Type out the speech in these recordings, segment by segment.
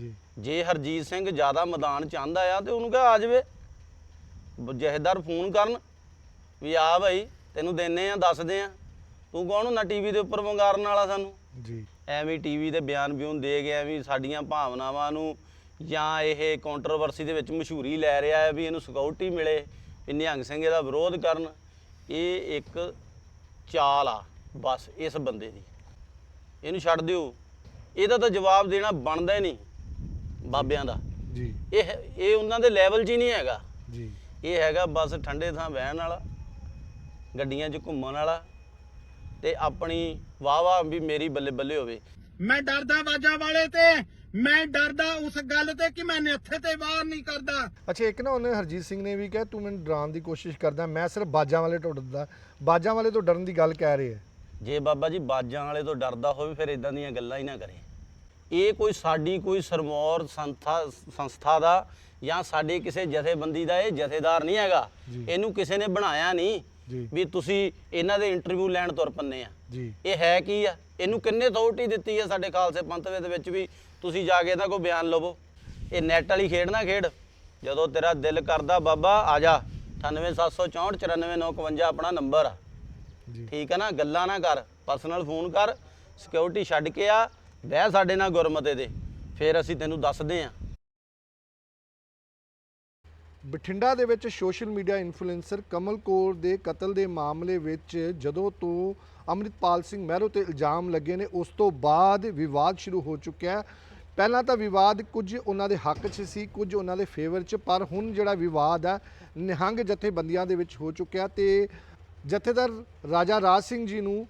ਜੀ। ਜੇ ਹਰਜੀਤ ਸਿੰਘ ਜ਼ਿਆਦਾ ਮੈਦਾਨ ਚ ਆਂਦਾ ਆ ਤੇ ਉਹਨੂੰ ਕਹ ਆ ਜਾਵੇ। ਜਥੇਦਾਰ ਫੋਨ ਕਰਨ ਵੀ ਆ ਭਾਈ ਤੈਨੂੰ ਦੇਨੇ ਆ ਦੱਸਦੇ ਆ। ਤੂੰ ਕੌਣ ਹੁੰਦਾ ਟੀਵੀ ਦੇ ਉੱਪਰ ਵੰਗਾਰਨ ਵਾਲਾ ਸਾਨੂੰ? ਜੀ। ਐਵੇਂ ਟੀਵੀ ਤੇ ਬਿਆਨ ਬਿਊਨ ਦੇ ਗਿਆ ਵੀ ਸਾਡੀਆਂ ਭਾਵਨਾਵਾਂ ਨੂੰ ਜਾਂ ਇਹ ਕੰਟਰੋਵਰਸੀ ਦੇ ਵਿੱਚ ਮਸ਼ਹੂਰੀ ਲੈ ਰਿਹਾ ਹੈ ਵੀ ਇਹਨੂੰ ਸਿਕਿਉਰਿਟੀ ਮਿਲੇ ਵੀ ਨਿਹੰਗ ਸਿੰਘ ਇਹਦਾ ਵਿਰੋਧ ਕਰਨ। ਇਹ ਇੱਕ ਚਾਲ ਆ ਬਸ ਇਸ ਬੰਦੇ ਦੀ। ਇਹਨੂੰ ਛੱਡ ਦਿਓ। ਇਹਦਾ ਤਾਂ ਜਵਾਬ ਦੇਣਾ ਬਣਦਾ ਹੀ ਨਹੀਂ। ਬਾਬਿਆਂ ਦਾ। ਜੀ। ਇਹ ਇਹ ਉਹਨਾਂ ਦੇ ਲੈਵਲ 'ਚ ਹੀ ਨਹੀਂ ਹੈਗਾ। ਜੀ। ਇਹ ਹੈਗਾ ਬਸ ਠੰਡੇ ਥਾਂ ਬਹਿਣ ਵਾਲਾ ਗੱਡੀਆਂ 'ਚ ਘੁੰਮਣ ਵਾਲਾ ਤੇ ਆਪਣੀ ਵਾਹ ਵਾਹ ਵੀ ਮੇਰੀ ਬੱਲੇ ਬੱਲੇ ਹੋਵੇ। ਮੈਂ ਡਰਦਾ ਬਾਜਾਂ ਵਾਲੇ ਤੇ ਮੈਂ ਡਰਦਾ ਉਸ ਗੱਲ ਤੇ ਕਿ ਮੈਂ ਇੱਥੇ ਤੇ ਬਾਹਰ ਨਹੀਂ ਕਰਦਾ। ਅੱਛਾ ਇੱਕ ਨਾ ਉਹਨੇ ਹਰਜੀਤ ਸਿੰਘ ਨੇ ਵੀ ਕਿਹਾ ਤੂੰ ਮੈਨੂੰ ਡਰਾਉਣ ਦੀ ਕੋਸ਼ਿਸ਼ ਕਰਦਾ ਮੈਂ ਸਿਰਫ ਬਾਜਾਂ ਵਾਲੇ ਤੋਂ ਡਰਦਾ। ਬਾਜਾਂ ਵਾਲੇ ਤੋਂ ਡਰਨ ਦੀ ਗੱਲ ਕਹਿ ਰਹੇ ਹੈ ਜੇ ਬਾਬਾ ਜੀ ਬਾਜਾਂ ਵਾਲੇ ਤੋਂ ਡਰਦਾ ਹੋਵੇ ਫਿਰ ਇਦਾਂ ਦੀਆਂ ਗੱਲਾਂ ਹੀ ਨਾ ਕਰੇ। ਇਹ ਕੋਈ ਸਾਡੀ ਕੋਈ ਸਰਮੌਰ ਸੰਸਥਾ ਸੰਸਥਾ ਦਾ ਜਾਂ ਸਾਡੇ ਕਿਸੇ ਜਥੇਬੰਦੀ ਦਾ ਇਹ ਜਥੇਦਾਰ ਨਹੀਂ ਹੈਗਾ। ਇਹਨੂੰ ਕਿਸੇ ਨੇ ਬਣਾਇਆ ਨਹੀਂ ਵੀ ਤੁਸੀਂ ਇਹਨਾਂ ਦੇ ਇੰਟਰਵਿਊ ਲੈਣ ਤੁਰ ਪੰਨੇ ਆ। ਇਹ ਹੈ ਕੀ ਆ? ਇਹਨੂੰ ਕਿੰਨੇ ਅਥਾਰਟੀ ਦਿੱਤੀ ਹੈ ਸਾਡੇ ਖਾਲਸੇ ਪੰਥ ਦੇ ਵਿੱਚ ਵੀ ਤੁਸੀਂ ਜਾ ਕੇ ਇਹਦਾ ਕੋਈ ਬਿਆਨ ਲਵੋ? ਇਹ ਨੈਟ ਵਾਲੀ ਖੇਡ ਨਾ ਖੇਡ। ਜਦੋਂ ਤੇਰਾ ਦਿਲ ਕਰਦਾ ਬਾਬਾ ਆ ਜਾ। 98764 94951 ਆਪਣਾ ਨੰਬਰ ਆ। ਠੀਕ ਹੈ ਨਾ? ਗੱਲਾਂ ਨਾ ਕਰ। ਪਰਸਨਲ ਫੋਨ ਕਰ। ਸਿਕਿਉਰਿਟੀ ਛੱਡ ਕੇ ਆ। ਬਹਿ ਸਾਡੇ ਨਾਲ ਗੁਰਮਤੇ ਦੇ ਫਿਰ ਅਸੀਂ ਤੈਨੂੰ ਦੱਸਦੇ ਆ। ਬਠਿੰਡਾ ਦੇ ਵਿੱਚ social media influencer Kamal Kaur ਦੇ ਕਤਲ ਦੇ ਮਾਮਲੇ ਵਿੱਚ ਜਦੋਂ ਤੋਂ ਅੰਮ੍ਰਿਤਪਾਲ ਸਿੰਘ ਮਹਿਰੋ ਤੇ ਇਲਜ਼ਾਮ ਲੱਗੇ ਨੇ, ਉਸ ਤੋਂ ਬਾਅਦ ਵਿਵਾਦ ਸ਼ੁਰੂ ਹੋ ਚੁੱਕਿਆ ਹੈ। ਪਹਿਲਾਂ ਤਾਂ ਵਿਵਾਦ ਕੁਝ ਉਹਨਾਂ ਦੇ ਹੱਕ 'ਚ ਸੀ, ਕੁਝ ਉਹਨਾਂ ਦੇ ਫੇਵਰ 'ਚ, ਪਰ ਹੁਣ ਜਿਹੜਾ ਵਿਵਾਦ ਹੈ ਨਿਹੰਗ ਜਥੇਬੰਦੀਆਂ ਦੇ ਵਿੱਚ ਹੋ ਚੁੱਕਿਆ ਤੇ ਜਥੇਦਾਰ ਰਾਜਾ ਰਾਜ ਸਿੰਘ ਜੀ ਨੂੰ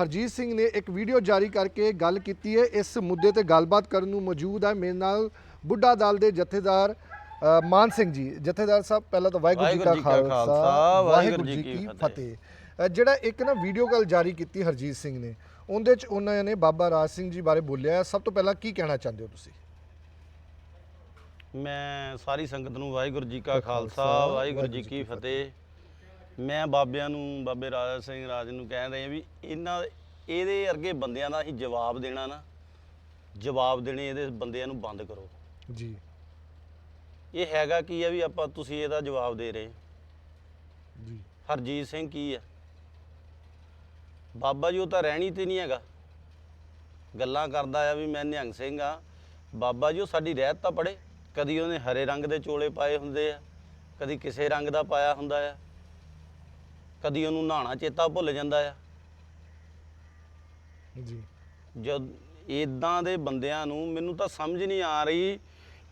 ਹਰਜੀਤ ਸਿੰਘ ਨੇ ਇੱਕ ਵੀਡੀਓ ਜਾਰੀ ਕਰਕੇ ਗੱਲ ਕੀਤੀ ਹੈ। ਇਸ ਮੁੱਦੇ ਤੇ ਗੱਲਬਾਤ ਕਰਨ ਨੂੰ ਮੌਜੂਦ ਹੈ ਮੇਰੇ ਨਾਲ ਬੁੱਢਾ ਦਲ ਦੇ ਜਥੇਦਾਰ ਮਾਨ ਸਿੰਘ ਜੀ। ਜਥੇਦਾਰ ਸਾਹਿਬ ਪਹਿਲਾਂ ਤਾਂ ਵਾਹਿਗੁਰੂ ਜੀ ਕਾ ਖਾਲਸਾ ਵਾਹਿਗੁਰੂ ਜੀ ਕੀ ਫਤਿਹ। ਜਿਹੜਾ ਇੱਕ ਨਾ ਵੀਡੀਓ ਕਾਲ ਜਾਰੀ ਕੀਤੀ ਹਰਜੀਤ ਸਿੰਘ ਨੇ ਉਹਦੇ ਚ ਉਹਨਾਂ ਨੇ ਬਾਬਾ ਰਾਜ ਸਿੰਘ ਜੀ ਬਾਰੇ ਬੋਲਿਆ। ਸਭ ਤੋਂ ਪਹਿਲਾਂ ਕੀ ਕਹਿਣਾ ਚਾਹੁੰਦੇ ਹੋ ਤੁਸੀਂ? ਮੈਂ ਸਾਰੀ ਸੰਗਤ ਨੂੰ ਵਾਹਿਗੁਰੂ ਜੀ ਕਾ ਖਾਲਸਾ ਵਾਹਿਗੁਰੂ ਜੀ ਕੀ ਫਤਿਹ। ਮੈਂ ਬਾਬਿਆਂ ਨੂੰ ਬਾਬੇ ਰਾਜਾ ਸਿੰਘ ਰਾਜ ਨੂੰ ਕਹਿ ਰਹੇ ਵੀ ਇਹਨਾਂ ਇਹਦੇ ਵਰਗੇ ਬੰਦਿਆਂ ਦਾ ਅਸੀਂ ਜਵਾਬ ਦੇਣਾ ਨਾ ਜਵਾਬ ਦੇਣੇ ਇਹਦੇ ਬੰਦਿਆਂ ਨੂੰ ਬੰਦ ਕਰੋ। ਜੀ। ਇਹ ਹੈਗਾ ਕੀ ਆ ਵੀ ਆਪਾਂ ਤੁਸੀਂ ਇਹਦਾ ਜਵਾਬ ਦੇ ਰਹੇ। ਜੀ। ਹਰਜੀਤ ਸਿੰਘ ਕੀ ਆ? ਬਾਬਾ ਜੀ ਉਹ ਤਾਂ ਰਹਿਣੀ ਤੇ ਨਹੀਂ ਹੈਗਾ। ਗੱਲਾਂ ਕਰਦਾ ਆ ਵੀ ਮੈਂ ਨਿਹੰਗ ਸਿੰਘ ਆ। ਬਾਬਾ ਜੀ ਉਹ ਸਾਡੀ ਰਹਿਤ ਤਾਂ ਪੜੇ ਕਦੀ ਉਹਨੇ ਹਰੇ ਰੰਗ ਦੇ ਚੋਲੇ ਪਾਏ ਹੁੰਦੇ ਆ। ਕਦੀ ਕਿਸੇ ਰੰਗ ਦਾ ਪਾਇਆ ਹੁੰਦਾ ਆ। ਕਦੀ ਉਹਨੂੰ ਨਹਾਣਾ ਚੇਤਾ ਭੁੱਲ ਜਾਂਦਾ ਆ। ਜੀ। ਜਦ ਇਦਾਂ ਦੇ ਬੰਦਿਆਂ ਨੂੰ ਮੈਨੂੰ ਤਾਂ ਸਮਝ ਨਹੀਂ ਆ ਰਹੀ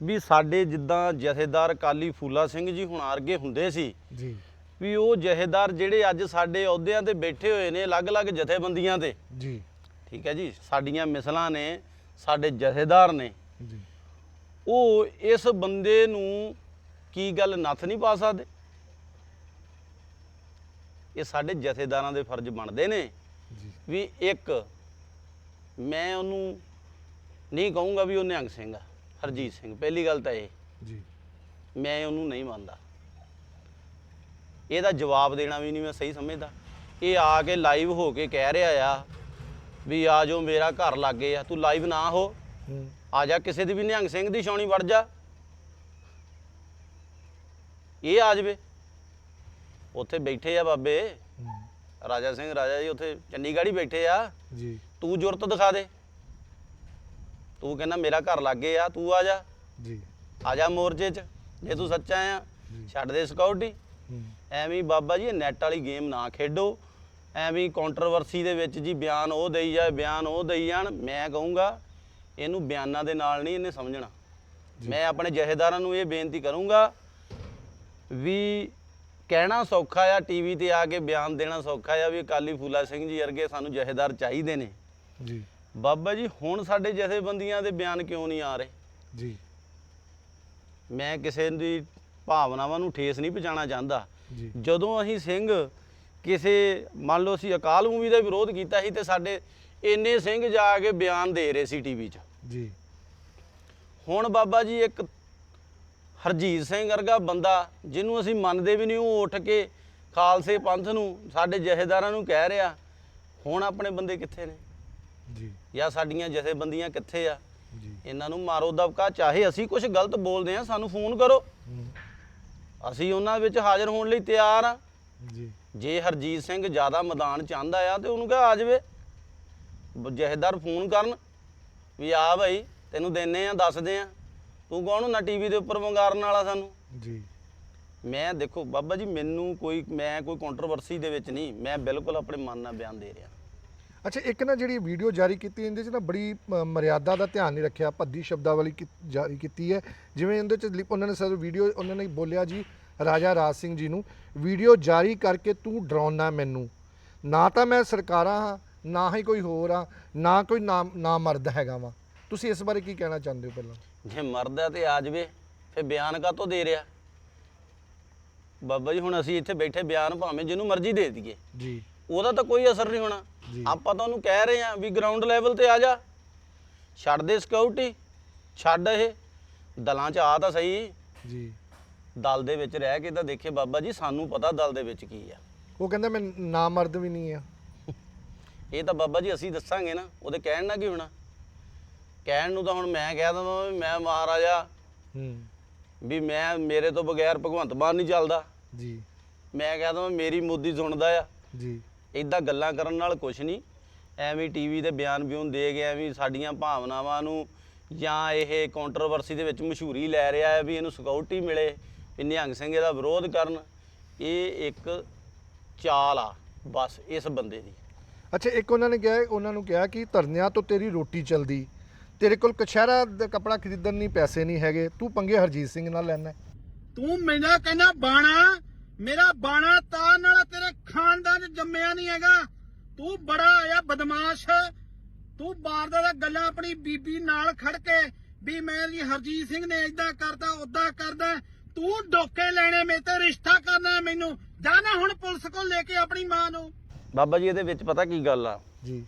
ਵੀ ਸਾਡੇ ਜਿੱਦਾਂ ਜਥੇਦਾਰ ਕਾਲੀ ਫੂਲਾ ਸਿੰਘ ਜੀ ਹੁਣ ਆਰਗੇ ਹੁੰਦੇ ਸੀ। ਜੀ। ਵੀ ਉਹ ਜਥੇਦਾਰ ਜਿਹੜੇ ਅੱਜ ਸਾਡੇ ਅਹੁਦਿਆਂ ਤੇ ਬੈਠੇ ਹੋਏ ਨੇ ਅਲੱਗ-ਅਲੱਗ ਜਥੇਬੰਦੀਆਂ ਤੇ। ਜੀ। ਠੀਕ ਹੈ ਜੀ ਸਾਡੀਆਂ ਮਿਸਲਾਂ ਨੇ ਸਾਡੇ ਜਥੇਦਾਰ ਨੇ। ਜੀ। ਉਹ ਇਸ ਬੰਦੇ ਨੂੰ ਕੀ ਗੱਲ ਨੱਥ ਨਹੀਂ ਪਾ ਸਕਦੇ? ਇਹ ਸਾਡੇ ਜਥੇਦਾਰਾਂ ਦੇ ਫਰਜ਼ ਬਣਦੇ ਨੇ ਜੀ। ਵੀ ਇੱਕ ਮੈਂ ਉਹਨੂੰ ਨਹੀਂ ਕਹੂੰਗਾ ਵੀ ਉਹ ਨਿਹੰਗ ਸਿੰਘ ਆ ਹਰਜੀਤ ਸਿੰਘ ਪਹਿਲੀ ਗੱਲ ਤਾਂ ਇਹ। ਜੀ। ਮੈਂ ਉਹਨੂੰ ਨਹੀਂ ਮੰਨਦਾ। ਇਹਦਾ ਜਵਾਬ ਦੇਣਾ ਵੀ ਨਹੀਂ ਮੈਂ ਸਹੀ ਸਮਝਦਾ। ਇਹ ਆ ਕੇ ਲਾਈਵ ਹੋ ਕੇ ਕਹਿ ਰਿਹਾ ਆ ਵੀ ਆ ਜਾਓ ਮੇਰਾ ਘਰ ਲੱਗੇ ਆ ਤੂੰ ਲਾਈਵ ਨਾ ਹੋ। ਹੂੰ। ਆ ਜਾ ਕਿਸੇ ਦੀ ਵੀ ਨਿਹੰਗ ਸਿੰਘ ਦੀ ਛਾਉਣੀ ਵੜ ਜਾ। ਇਹ ਆ ਜਵੇ। ਉੱਥੇ ਬੈਠੇ ਆ ਬਾਬੇ। ਰਾਜਾ ਸਿੰਘ ਰਾਜਾ ਜੀ ਉੱਥੇ ਚੰਡੀਗੜ੍ਹ ਹੀ ਬੈਠੇ ਆ। ਜੀ। ਤੂੰ ਜੁਰਤ ਦਿਖਾ ਦੇ। ਤੂੰ ਕਹਿੰਦਾ ਮੇਰਾ ਘਰ ਲੱਗੇ ਆ ਤੂੰ ਆ ਜਾ। ਜੀ। ਆ ਜਾ ਮੋਰਚੇ 'ਚ ਜੇ ਤੂੰ ਸੱਚਾ ਆ ਛੱਡ ਦੇ ਸਿਕਿਉਰਿਟੀ ਐਵੇਂ ਬਾਬਾ ਜੀ ਨੈਟ ਵਾਲੀ ਗੇਮ ਨਾ ਖੇਡੋ। ਐਵੇਂ ਕੰਟਰੋਵਰਸੀ ਦੇ ਵਿੱਚ ਜੀ ਬਿਆਨ ਉਹ ਦੇਈ ਜਾਏ ਬਿਆਨ ਉਹ ਦੇਈ ਜਾਣ। ਮੈਂ ਕਹੂੰਗਾ ਇਹਨੂੰ ਬਿਆਨਾਂ ਦੇ ਨਾਲ ਨਹੀਂ ਇਹਨੇ ਸਮਝਣਾ। ਮੈਂ ਆਪਣੇ ਜਹੇਦਾਰਾਂ ਨੂੰ ਇਹ ਬੇਨਤੀ ਕਰੂੰਗਾ ਵੀ ਕਹਿਣਾ ਸੌਖਾ ਆ ਟੀਵੀ ਤੇ ਆ ਕੇ ਬਿਆਨ ਦੇਣਾ ਸੌਖਾ ਆ ਵੀ ਅਕਾਲੀ ਫੂਲਾ ਸਿੰਘ ਜੀ ਵਰਗੇ ਸਾਨੂੰ ਜਹੇਦਾਰ ਚਾਹੀਦੇ ਨੇ। ਜੀ। ਬਾਬਾ ਜੀ ਹੁਣ ਸਾਡੇ ਜਥੇਬੰਦੀਆਂ ਦੇ ਬਿਆਨ ਕਿਉਂ ਨਹੀਂ ਆ ਰਹੇ? ਜੀ। ਮੈਂ ਕਿਸੇ ਦੀ ਭਾਵਨਾਵਾਂ ਨੂੰ ਠੇਸ ਨਹੀਂ ਪਹੁੰਚਾਉਣਾ ਚਾਹੁੰਦਾ। ਜੀ। ਜਦੋਂ ਅਸੀਂ ਸਿੰਘ ਕਿਸੇ ਮੰਨ ਲਓ ਅਸੀਂ ਅਕਾਲ ਮੂਵੀ ਦਾ ਵਿਰੋਧ ਕੀਤਾ ਸੀ ਤੇ ਸਾਡੇ ਇੰਨੇ ਸਿੰਘ ਜਾ ਕੇ ਬਿਆਨ ਦੇ ਰਹੇ ਸੀ ਟੀਵੀ 'ਚ। ਜੀ। ਹੁਣ ਬਾਬਾ ਜੀ ਇੱਕ ਹਰਜੀਤ ਸਿੰਘ ਵਰਗਾ ਬੰਦਾ ਜਿਹਨੂੰ ਅਸੀਂ ਮੰਨਦੇ ਵੀ ਨਹੀਂ ਉਹ ਉੱਠ ਕੇ ਖਾਲਸੇ ਪੰਥ ਨੂੰ ਸਾਡੇ ਜਥੇਦਾਰਾਂ ਨੂੰ ਕਹਿ ਰਿਹਾ ਹੁਣ ਆਪਣੇ ਬੰਦੇ ਕਿੱਥੇ ਨੇ? ਜੀ। ਜਾਂ ਸਾਡੀਆਂ ਜਥੇਬੰਦੀਆਂ ਕਿੱਥੇ ਆ? ਜੀ। ਇਹਨਾਂ ਨੂੰ ਮਾਰੋ ਦਬਕਾ ਚਾਹੇ ਅਸੀਂ ਕੁਝ ਗਲਤ ਬੋਲਦੇ ਆ ਸਾਨੂੰ ਫੋਨ ਕਰੋ। ਅਸੀਂ ਉਹਨਾਂ ਵਿੱਚ ਹਾਜ਼ਰ ਹੋਣ ਲਈ ਤਿਆਰ ਆ ਜੀ। ਜੇ ਹਰਜੀਤ ਸਿੰਘ ਜ਼ਿਆਦਾ ਮੈਦਾਨ ਚਾਹੁੰਦਾ ਆ ਤੇ ਉਹਨੂੰ ਕਹ ਆ ਜਾਵੇ। ਜਥੇਦਾਰ ਫੋਨ ਕਰਨ ਵੀ ਆ ਭਾਈ ਤੈਨੂੰ ਦਿੰਨੇ ਆ ਦੱਸਦੇ ਆ। ਤੂੰ ਕੌਣ ਹੁੰਦਾ ਟੀਵੀ ਦੇ ਉੱਪਰ ਵੰਗਾਰਨ ਵਾਲਾ ਸਾਨੂੰ? ਜੀ। ਮੈਂ ਦੇਖੋ ਬਾਬਾ ਜੀ ਮੈਨੂੰ ਕੋਈ ਮੈਂ ਕੋਈ ਕੰਟਰੋਵਰਸੀ ਦੇ ਵਿੱਚ ਨਹੀਂ ਮੈਂ ਬਿਲਕੁਲ ਆਪਣੇ ਮਨ ਨਾਲ ਬਿਆਨ ਦੇ ਰਿਹਾ। ਅੱਛਾ ਇੱਕ ਨਾ ਜਿਹੜੀ ਵੀਡੀਓ ਜਾਰੀ ਕੀਤੀ ਇਹਦੇ ਚ ਨਾ ਬੜੀ ਅ, ਮਰਿਆਦਾ ਦਾ ਧਿਆਨ ਨਹੀਂ ਰੱਖਿਆ ਭੱਦੀ ਸ਼ਬਦਾਵਲੀ ਕੀ- ਜਾਰੀ ਕੀਤੀ ਹੈ। ਜਿਵੇਂ ਇਹਦੇ ਚ ਲਿਪ- ਉਹਨਾਂ ਨੇ ਸਰ ਵੀਡੀਓ ਉਹਨਾਂ ਨੇ ਬੋਲਿਆ ਜੀ ਰਾਜਾ ਰਾਜ ਸਿੰਘ ਜੀ ਨੂੰ ਵੀਡੀਓ ਜਾਰੀ ਕਰਕੇ ਤੂੰ ਡਰਾਉਣਾ ਮੈਨੂੰ। ਨਾ ਤਾਂ ਮੈਂ ਸਰਕਾਰਾਂ ਹਾਂ ਨਾ ਹੀ ਕੋਈ ਹੋਰ ਆ ਨਾ ਕੋਈ ਨਾ ਨਾ ਮਰਦ ਹੈਗਾ ਵਾ। ਤੁਸੀਂ ਇਸ ਬਾਰੇ ਕੀ ਕਹਿਣਾ ਚਾਹੁੰਦੇ ਹੋ ਪਹਿਲਾਂ? ਜੇ ਮਰਦਾ ਤੇ ਆ ਜਾਵੇ ਫਿਰ ਬਿਆਨ ਕਾਤੋਂ ਦੇ ਰਿਹਾ? ਬਾਬਾ ਜੀ ਹੁਣ ਅਸੀਂ ਇੱਥੇ ਬੈਠੇ ਬਿਆਨ ਭਾਵੇਂ ਜਿਹਨੂੰ ਮਰਜ਼ੀ ਦੇ ਦਈਏ। ਜੀ। ਉਹਦਾ ਤਾਂ ਕੋਈ ਅਸਰ ਨਹੀਂ ਹੋਣਾ। ਆਪਾਂ ਤਾਂ ਉਹਨੂੰ ਕਹਿ ਰਹੇ ਹਾਂ ਵੀ ਗਰਾਊਂਡ ਲੈਵਲ ਤੇ ਆ ਜਾ। ਛੱਡ ਦੇ ਸਿਕਿਉਰਿਟੀ ਛੱਡ ਇਹ। ਦਲਾਂ 'ਚ ਆ ਤਾਂ ਸਹੀ। ਜੀ। ਦਲ ਦੇ ਵਿੱਚ ਰਹਿ ਕੇ ਤਾਂ ਦੇਖੇ ਬਾਬਾ ਜੀ ਸਾਨੂੰ ਪਤਾ ਦਲ ਦੇ ਵਿੱਚ ਕੀ ਆ। ਉਹ ਕਹਿੰਦਾ ਮੈਂ ਨਾ ਮਰਦ ਵੀ ਨਹੀਂ ਆ। ਇਹ ਤਾਂ ਬਾਬਾ ਜੀ ਅਸੀਂ ਦੱਸਾਂਗੇ ਨਾ। ਉਹਦੇ ਕਹਿਣ ਨਾਲ ਕੀ ਹੋਣਾ? ਕਹਿਣ ਨੂੰ ਤਾਂ ਹੁਣ ਮੈਂ ਕਹਿ ਦਵਾਂ ਵੀ ਮੈਂ ਮਹਾਰਾਜਾ। ਹੂੰ। ਵੀ ਮੈਂ ਮੇਰੇ ਤੋਂ ਬਗੈਰ ਭਗਵੰਤ ਮਾਨ ਨਹੀਂ ਚੱਲਦਾ। ਜੀ। ਮੈਂ ਕਹਿ ਦਵਾਂ ਮੇਰੀ ਮੋਦੀ ਸੁਣਦਾ ਆ। ਜੀ। ਇਦਾਂ ਗੱਲਾਂ ਕਰਨ ਨਾਲ ਕੁਝ ਨਹੀਂ। ਐਵੇਂ ਟੀਵੀ ਤੇ ਬਿਆਨ ਬਿਊਨ ਦੇ ਗਿਆ ਵੀ ਸਾਡੀਆਂ ਭਾਵਨਾਵਾਂ ਨੂੰ ਜਾਂ ਇਹ ਕੰਟਰੋਵਰਸੀ ਦੇ ਵਿੱਚ ਮਸ਼ਹੂਰੀ ਲੈ ਰਿਹਾ ਹੈ ਵੀ ਇਹਨੂੰ ਸਿਕਿਉਰਿਟੀ ਮਿਲੇ ਵੀ ਨਿਹੰਗ ਸਿੰਘ ਇਹਦਾ ਵਿਰੋਧ ਕਰਨ ਇਹ ਇੱਕ ਚਾਲ ਆ ਬਸ ਇਸ ਬੰਦੇ ਦੀ। ਅੱਛਾ ਇੱਕ ਉਹਨਾਂ ਨੇ ਕਿਹਾ ਉਹਨਾਂ ਨੂੰ ਕਿਹਾ ਕਿ ਧਰਨਿਆਂ ਤੋਂ ਤੇਰੀ ਰੋਟੀ ਚਲਦੀ। ਤੇਰੇ ਕੋਲ ਕਛਹਿਰਾ ਦਾ ਕਪੜਾ ਖਰੀਦਣ ਨਹੀਂ ਪੈਸੇ ਨਹੀਂ ਹੈਗੇ। ਤੂੰ ਪੰਗੇ ਹਰਜੀਤ ਸਿੰਘ ਨਾਲ ਲੈਣਾ ਤੂੰ ਮੈਨੂੰ ਕਹਿੰਦਾ ਬਾਣਾ ਮੇਰਾ ਬਾਣਾ ਤਾਂ ਨਾਲ ਤੇਰੇ ਖਾਨਦਾਨ ਚ ਜੰਮਿਆ ਨਹੀਂ ਹੈਗਾ। ਤੂੰ ਬੜਾ ਆਇਆ ਬਦਮਾਸ਼। ਤੂੰ ਬਾਰਦਾ ਦਾ ਗੱਲਾਂ ਆਪਣੀ ਬੀਬੀ ਨਾਲ ਖੜ ਕੇ ਵੀ ਮੇਰੀ ਹਰਜੀਤ ਸਿੰਘ ਨੇ ਇਦਾਂ ਕਰਦਾ ਉਦਾਂ ਕਰਦਾ। ਤੂੰ ਡੋਕੇ ਲੈਣੇ ਮੇ ਤੇ ਰਿਸ਼ਤਾ ਕਰਨਾ ਮੈਨੂੰ। ਜਾ ਨਾ ਹੁਣ ਪੁਲਿਸ ਕੋਲ ਲੈ ਕੇ ਆਪਣੀ ਮਾਂ ਨੂੰ। ਬਾਬਾ ਜੀ ਇਹਦੇ ਵਿੱਚ ਪਤਾ ਕੀ ਗੱਲ ਆ? ਜੀ।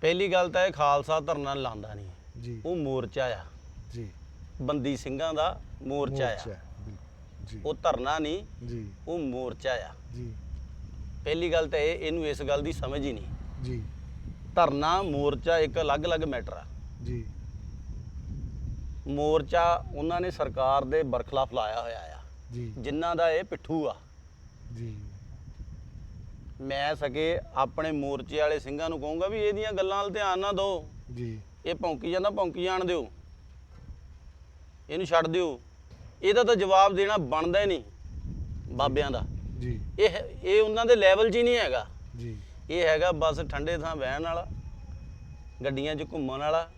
ਪਹਿਲੀ ਗੱਲ ਤਾਂ ਇਹ ਖਾਲਸਾ ਧਰਨਾ ਲਾਂਦਾ ਨਹੀਂ। ਜੀ। ਉਹ ਮੋਰਚਾ ਆ। ਜੀ। ਬੰਦੀ ਸਿੰਘਾਂ ਦਾ ਮੋਰਚਾ ਆ। ਜੀ। ਉਹ ਧਰਨਾ ਨਹੀਂ ਜੀ। ਉਹ ਮੋਰਚਾ ਆ। ਜੀ। ਪਹਿਲੀ ਗੱਲ ਤਾਂ ਇਹ ਇਹਨੂੰ ਇਸ ਗੱਲ ਦੀ ਸਮਝ ਹੀ ਨਹੀਂ। ਜੀ। ਧਰਨਾ ਮੋਰਚਾ ਇੱਕ ਅਲੱਗ-ਅਲੱਗ ਮੈਟਰ ਆ। ਜੀ। ਮੋਰਚਾ ਉਹਨਾਂ ਨੇ ਸਰਕਾਰ ਦੇ ਬਰਖਲਾਫ ਲਾਇਆ ਹੋਇਆ ਆ। ਜੀ। ਜਿਨ੍ਹਾਂ ਦਾ ਇਹ ਪਿੱਠੂ ਆ। ਜੀ। ਮੈਂ ਸਕੇ ਆਪਣੇ ਮੋਰਚੇ ਵਾਲੇ ਸਿੰਘਾਂ ਨੂੰ ਕਹੂੰਗਾ ਵੀ ਇਹਦੀਆਂ ਗੱਲਾਂ 'ਤੇ ਧਿਆਨ ਨਾ ਦਿਓ। ਜੀ। ਇਹ ਭੌਂਕੀ ਜਾਂਦਾ ਭੌਂਕੀ ਜਾਣ ਦਿਓ। ਇਹਨੂੰ ਛੱਡ ਦਿਓ। ਇਹਦਾ ਤਾਂ ਜਵਾਬ ਦੇਣਾ ਬਣਦਾ ਹੀ ਨਹੀਂ ਬਾਬਿਆਂ ਦਾ। ਜੀ। ਇਹ ਇਹ ਉਹਨਾਂ ਦੇ ਲੈਵਲ 'ਚ ਹੀ ਨਹੀਂ ਹੈਗਾ। ਜੀ। ਇਹ ਹੈਗਾ ਬਸ ਠੰਡੇ ਥਾਂ ਬਹਿਣ ਵਾਲਾ ਗੱਡੀਆਂ 'ਚ ਘੁੰਮਣ ਵਾਲਾ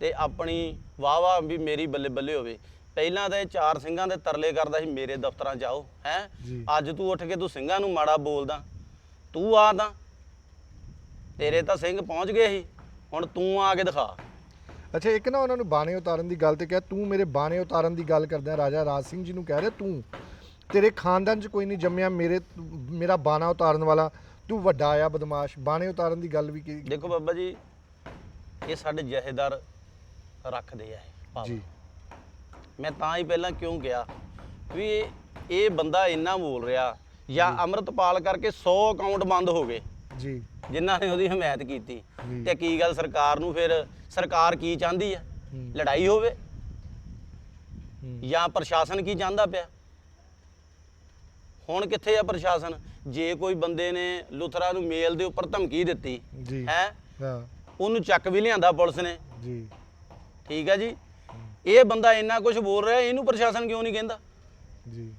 ਤੇ ਆਪਣੀ ਵਾਹ ਵਾਹ ਵੀ ਮੇਰੀ ਬੱਲੇ ਬੱਲੇ ਹੋਵੇ। ਪਹਿਲਾਂ ਤਾਂ ਇਹ ਚਾਰ ਸਿੰਘਾਂ ਦੇ ਤਰਲੇ ਕਰਦਾ ਸੀ ਮੇਰੇ ਦਫ਼ਤਰਾਂ 'ਚ ਆਓ ਹੈ। ਅੱਜ ਤੂੰ ਉੱਠ ਕੇ ਤੂੰ ਸਿੰਘਾਂ ਨੂੰ ਮਾੜਾ ਬੋਲਦਾ। ਤੂੰ ਆ ਤਾਂ। ਤੇਰੇ ਤਾਂ ਸਿੰਘ ਪਹੁੰਚ ਗਏ ਸੀ। ਹੁਣ ਤੂੰ ਆ ਕੇ ਦਿਖਾ। ਅੱਛਾ ਇੱਕ ਨਾ ਉਹਨਾਂ ਨੂੰ ਬਾਣੇ ਉਤਾਰਨ ਦੀ ਗੱਲ ਤੇ ਕਿਹਾ ਤੂੰ ਮੇਰੇ ਬਾਣੇ ਉਤਾਰਨ ਦੀ ਗੱਲ ਕਰਦਾ ਰਾਜਾ ਰਾਜ ਸਿੰਘ ਜੀ ਨੂੰ ਕਹਿ ਰਿਹਾ ਤੂੰ ਤੇਰੇ ਖਾਨਦਾਨ 'ਚ ਕੋਈ ਨਹੀਂ ਜੰਮਿਆ ਮੇਰੇ ਮੇਰਾ ਬਾਣਾ ਉਤਾਰਨ ਵਾਲਾ ਤੂੰ ਵੱਡਾ ਆ ਬਦਮਾਸ਼। ਬਾਣੇ ਉਤਾਰਨ ਦੀ ਗੱਲ ਵੀ ਕੀ ਦੇਖੋ ਬਾਬਾ ਜੀ ਇਹ ਸਾਡੇ ਜਹੇਦਾਰ ਰੱਖਦੇ ਆ ਇਹ। ਜੀ। ਮੈਂ ਤਾਂ ਹੀ ਪਹਿਲਾਂ ਕਿਉਂ ਕਿਹਾ ਵੀ ਇਹ ਬੰਦਾ ਇੰਨਾ ਬੋਲ ਰਿਹਾ ਜਾਂ ਅੰਮ੍ਰਿਤਪਾਲ ਕਰਕੇ 100 ਅਕਾਊਂਟ ਬੰਦ ਹੋ ਗਏ। ਜੀ। ਜਿਨ੍ਹਾਂ ਨੇ ਉਹਦੀ ਹਮਾਇਤ ਕੀਤੀ। ਤੇ ਕੀ ਗੱਲ ਸਰਕਾਰ ਨੂੰ ਫਿਰ ਸਰਕਾਰ ਕੀ ਚਾਹੁੰਦੀ ਆ। ਲੜਾਈ ਹੋਵੇ। ਜਾਂ ਪ੍ਰਸ਼ਾਸਨ ਕੀ ਚਾਹੁੰਦਾ ਪਿਆ? ਹੁਣ ਕਿੱਥੇ ਆ ਪ੍ਰਸ਼ਾਸਨ? ਜੇ ਕੋਈ ਬੰਦੇ ਨੇ ਲੁਥਰਾ ਨੂੰ ਮੇਲ ਦੇ ਉੱਪਰ ਧਮਕੀ ਦਿੱਤੀ ਹਾਂ? ਉਹਨੂੰ ਚੱਕ ਵੀ ਲਿਆਂਦਾ ਪੁਲਿਸ ਨੇ। ਜੀ। ਠੀਕ ਹੈ ਜੀ? ਇਹ ਬੰਦਾ ਇੰਨਾ ਕੁਝ ਬੋਲ ਰਿਹਾ ਇਹਨੂੰ ਪ੍ਰਸ਼ਾਸਨ ਕਿਉਂ ਨਹੀਂ ਕਹਿੰਦਾ? ਜੀ।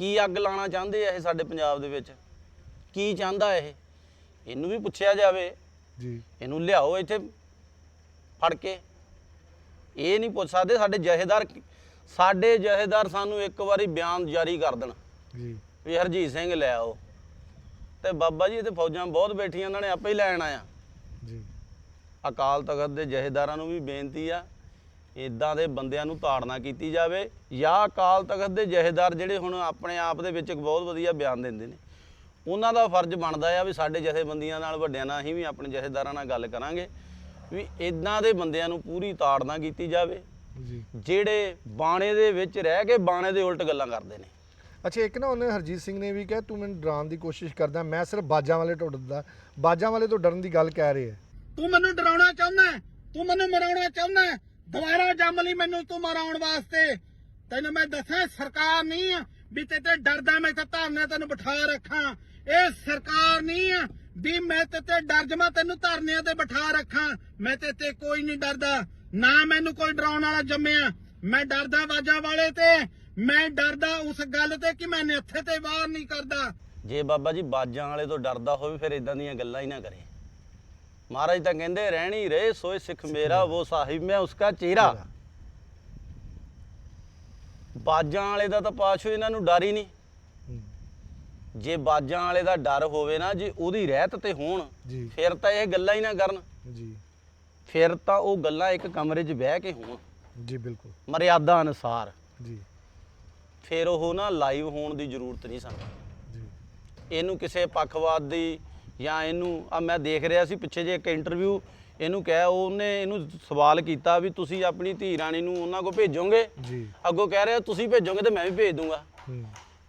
ਕੀ ਅੱਗ ਲਾਣਾ ਚਾਹੁੰਦੇ ਆ ਇਹ ਸਾਡੇ ਪੰਜਾਬ ਦੇ ਵਿੱਚ? ਕੀ ਚਾਹੁੰਦਾ ਇਹ? ਇਹਨੂੰ ਵੀ ਪੁੱਛਿਆ ਜਾਵੇ। ਜੀ। ਇਹਨੂੰ ਲਿਆਓ ਇੱਥੇ ਫੜ ਕੇ। ਇਹ ਨਹੀਂ ਪੁੱਛ ਸਕਦੇ ਸਾਡੇ ਜਹੇਦਾਰ ਸਾਡੇ ਜਹੇਦਾਰ ਸਾਨੂੰ ਇੱਕ ਵਾਰੀ ਬਿਆਨ ਜਾਰੀ ਕਰ ਦੇਣ। ਜੀ। ਵੀ ਹਰਜੀਤ ਸਿੰਘ ਲੈ ਆਓ। ਤੇ ਬਾਬਾ ਜੀ ਇੱਥੇ ਫੌਜਾਂ ਬਹੁਤ ਬੈਠੀਆਂ ਉਹਨਾਂ ਨੇ ਆਪੇ ਹੀ ਲੈਣ ਆਇਆ। ਜੀ। ਅਕਾਲ ਤਖਤ ਦੇ ਜਹੇਦਾਰਾਂ ਨੂੰ ਵੀ ਬੇਨਤੀ ਆ। ਇਦਾਂ ਦੇ ਬੰਦਿਆਂ ਨੂੰ ਤਾੜਨਾ ਕੀਤੀ ਜਾਵੇ ਜਾਂ ਅਕਾਲ ਤਖਤ ਦੇ ਜਹੇਦਾਰ ਜਿਹੜੇ ਹੁਣ ਆਪਣੇ ਆਪ ਦੇ ਵਿੱਚ ਇੱਕ ਬਹੁਤ ਵਧੀਆ ਬਿਆਨ ਦਿੰਦੇ ਨੇ ਉਹਨਾਂ ਦਾ ਫਰਜ਼ ਬਣਦਾ ਆ ਵੀ ਸਾਡੇ ਜਥੇਬੰਦੀਆਂ ਨਾਲ ਵੱਡਿਆਂ ਨਾਲ ਅਸੀਂ ਵੀ ਆਪਣੇ ਜਥੇਦਾਰਾਂ ਨਾਲ ਗੱਲ ਕਰਾਂਗੇ ਵੀ ਇਦਾਂ ਦੇ ਬੰਦਿਆਂ ਨੂੰ ਪੂਰੀ ਤਾੜਨਾ ਕੀਤੀ ਜਾਵੇ ਜਿਹੜੇ ਬਾਣੇ ਦੇ ਵਿੱਚ ਰਹਿ ਕੇ ਬਾਣੇ ਦੇ ਉਲਟ ਗੱਲਾਂ ਕਰਦੇ ਨੇ ਅੱਛਾ ਇੱਕ ਨਾ ਉਹਨੇ ਹਰਜੀਤ ਸਿੰਘ ਨੇ ਵੀ ਕਿਹਾ ਤੂੰ ਮੈਨੂੰ ਡਰਾਉਣ ਦੀ ਕੋਸ਼ਿਸ਼ ਕਰਦਾ ਮੈਂ ਸਿਰਫ ਬਾਜਾਂ ਵਾਲੇ ਤੋਂ ਡਰਦਾ ਬਾਜਾਂ ਵਾਲੇ ਤੋਂ ਡਰਨ ਦੀ ਗੱਲ ਕਹਿ ਰਹੇ ਹੈ ਤੂੰ ਮੈਨੂੰ ਡਰਾਉਣਾ ਚਾਹੁੰਦਾ? ਤੂੰ ਮੈਨੂੰ ਮਰਾਉਣਾ ਚਾਹੁੰਦਾ? ਦੁਬਾਰਾ ਜੰਮ ਲਈ ਮੈਨੂੰ ਤੂੰ ਮਰਾਉਣ ਵਾਸਤੇ। ਤੈਨੂੰ ਮੈਂ ਦੱਸਾਂ, ਸਰਕਾਰ ਨਹੀਂ ਆ ਵੀ ਤੇ ਤੇ ਡਰਦਾ ਮੈਂ ਤੇ ਧਰਨੇ ਤੈਨੂੰ ਬਿਠਾ ਰੱਖਾਂ। ਇਹ ਸਰਕਾਰ ਨਹੀਂ ਆ ਵੀ ਮੈਂ ਤੇ ਤੇ ਡਰ ਜਮਾ ਤੈਨੂੰ ਧਰਨਿਆਂ ਤੇ ਬਿਠਾ ਰੱਖਾਂ। ਮੈਂ ਤੇ ਤੇ ਕੋਈ ਨਹੀਂ ਡਰਦਾ। ਨਾ ਮੈਨੂੰ ਕੋਈ ਡਰਾਉਣ ਵਾਲਾ ਜੰਮਿਆ। ਮੈਂ ਡਰਦਾ ਬਾਜਾਂ ਵਾਲੇ ਤੇ। ਮੈਂ ਡਰਦਾ ਉਸ ਗੱਲ ਤੇ ਕਿ ਮੈਂ ਇੱਥੇ ਤੇ ਬਾਹਰ ਨਹੀਂ ਕਰਦਾ। ਜੇ ਬਾਬਾ ਜੀ ਬਾਜਾਂ ਵਾਲੇ ਤੋਂ ਡਰਦਾ ਹੋਵੇ, ਫਿਰ ਇਦਾਂ ਦੀਆਂ ਗੱਲਾਂ ਹੀ ਨਾ ਕਰੇ। ਮਹਾਰਾਜ ਤਾਂ ਕਹਿੰਦੇ ਰਹਿਣੀ ਰਹੇ ਸੋਏ ਸਿੱਖ ਮੇਰਾ ਉਹ ਸਾਹਿਬ ਮੈਂ ਉਸਕਾ ਚਿਹਰਾ। ਬਾਜਾਂ ਵਾਲੇ ਦਾ ਤਾਂ ਪਾਛੋ ਇਹਨਾਂ ਨੂੰ ਡਰ ਹੀ ਨਹੀਂ। ਜੇ ਬਾਜਾਂ ਵਾਲੇ ਦਾ ਡਰ ਹੋਵੇ ਨਾ ਜੇ ਉਹਦੀ ਰਹਿਤ ਤੇ ਹੋਣ ਫਿਰ ਤਾਂ ਇਹ ਗੱਲਾਂ ਹੀ ਨਾ ਕਰਨ। ਜੀ। ਫਿਰ ਤਾਂ ਉਹ ਗੱਲਾਂ ਇੱਕ ਕਮਰੇ 'ਚ ਬਹਿ ਕੇ ਹੋਣ। ਜੀ ਬਿਲਕੁਲ। ਮਰਿਆਦਾ ਅਨੁਸਾਰ। ਜੀ। ਫਿਰ ਉਹ ਨਾ ਲਾਈਵ ਹੋਣ ਦੀ ਜ਼ਰੂਰਤ ਨਹੀਂ ਸਾਨੂੰ। ਜੀ। ਇਹਨੂੰ ਕਿਸੇ ਪੱਖਵਾਦ ਦੀ ਜਾਂ ਇਹਨੂੰ ਆ ਮੈਂ ਦੇਖ ਰਿਹਾ ਸੀ ਪਿੱਛੇ ਜੇ ਇੱਕ ਇੰਟਰਵਿਊ ਇਹਨੂੰ ਕਹਿ ਉਹਨੇ ਇਹਨੂੰ ਸਵਾਲ ਕੀਤਾ ਵੀ ਤੁਸੀਂ ਆਪਣੀ ਧੀ ਰਾਣੀ ਨੂੰ ਉਹਨਾਂ ਕੋ ਭੇਜੋਗੇ? ਜੀ। ਅੱਗੋਂ ਕਹਿ ਰਿਹਾ ਤੁਸੀਂ ਭੇਜੋਗੇ ਤੇ ਮੈਂ ਵੀ ਭੇਜ ਦੂੰਗਾ। ਹੂੰ।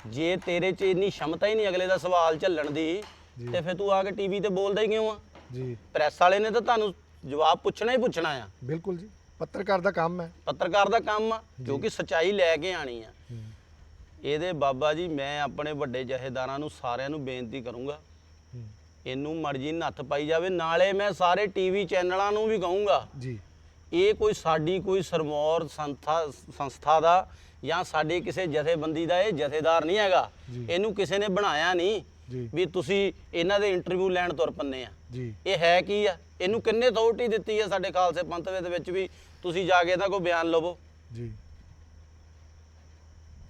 ਜੇ ਤੇਰੇ 'ਚ ਇੰਨੀ ਸ਼ਮਤਾ ਹੀ ਨਹੀਂ ਅਗਲੇ ਦਾ ਸਵਾਲ ਝੱਲਣ ਦੀ ਤੇ ਫਿਰ ਤੂੰ ਆ ਕੇ ਟੀਵੀ ਤੇ ਬੋਲਦਾ ਹੀ ਕਿਉਂ ਆ? ਜੀ। ਪ੍ਰੈਸ ਵਾਲੇ ਨੇ ਤਾਂ ਤੁਹਾਨੂੰ ਜਵਾਬ ਪੁੱਛਣਾ ਹੀ ਪੁੱਛਣਾ ਆ। ਬਿਲਕੁਲ ਜੀ। ਪੱਤਰਕਾਰ ਦਾ ਕੰਮ ਹੈ। ਪੱਤਰਕਾਰ ਦਾ ਕੰਮ ਆ ਕਿਉਂਕਿ ਸਚਾਈ ਲੈ ਕੇ ਆਣੀ ਆ। ਇਹਦੇ ਬਾਬਾ ਜੀ ਮੈਂ ਆਪਣੇ ਵੱਡੇ ਜਹੇਦਾਰਾਂ ਨੂੰ ਸਾਰਿਆਂ ਨੂੰ ਬੇਨਤੀ ਕਰੂੰਗਾ ਇਹਨੂੰ ਮਰਜ਼ੀ ਨੱਥ ਪਾਈ ਜਾਵੇ ਨਾਲੇ ਮੈਂ ਸਾਰੇ ਟੀਵੀ ਚੈਨਲਾਂ ਨੂੰ ਵੀ ਕਹੂੰਗਾ ਜੀ। ਇਹ ਕੋਈ ਸਾਡੀ ਕੋਈ ਸਰਮੌਰ ਸੰਸਥਾ ਸੰਸਥਾ ਦਾ ਜਾਂ ਸਾਡੇ ਕਿਸੇ ਜਥੇਬੰਦੀ ਦਾ ਇਹ ਜਥੇਦਾਰ ਨਹੀਂ ਹੈਗਾ। ਇਹਨੂੰ ਕਿਸੇ ਨੇ ਬਣਾਇਆ ਨਹੀਂ ਵੀ ਤੁਸੀਂ ਇਹਨਾਂ ਦੇ ਇੰਟਰਵਿਊ ਲੈਣ ਤੁਰ ਪੰਨੇ ਆ। ਇਹ ਹੈ ਕੀ ਆ? ਇਹਨੂੰ ਕਿੰਨੇ ਅਥਾਰਟੀ ਦਿੱਤੀ ਹੈ ਸਾਡੇ ਖਾਲਸੇ ਪੰਥ ਦੇ ਵਿੱਚ ਵੀ ਤੁਸੀਂ ਜਾ ਕੇ ਇਹਦਾ ਕੋਈ ਬਿਆਨ ਲਵੋ? ਜੀ।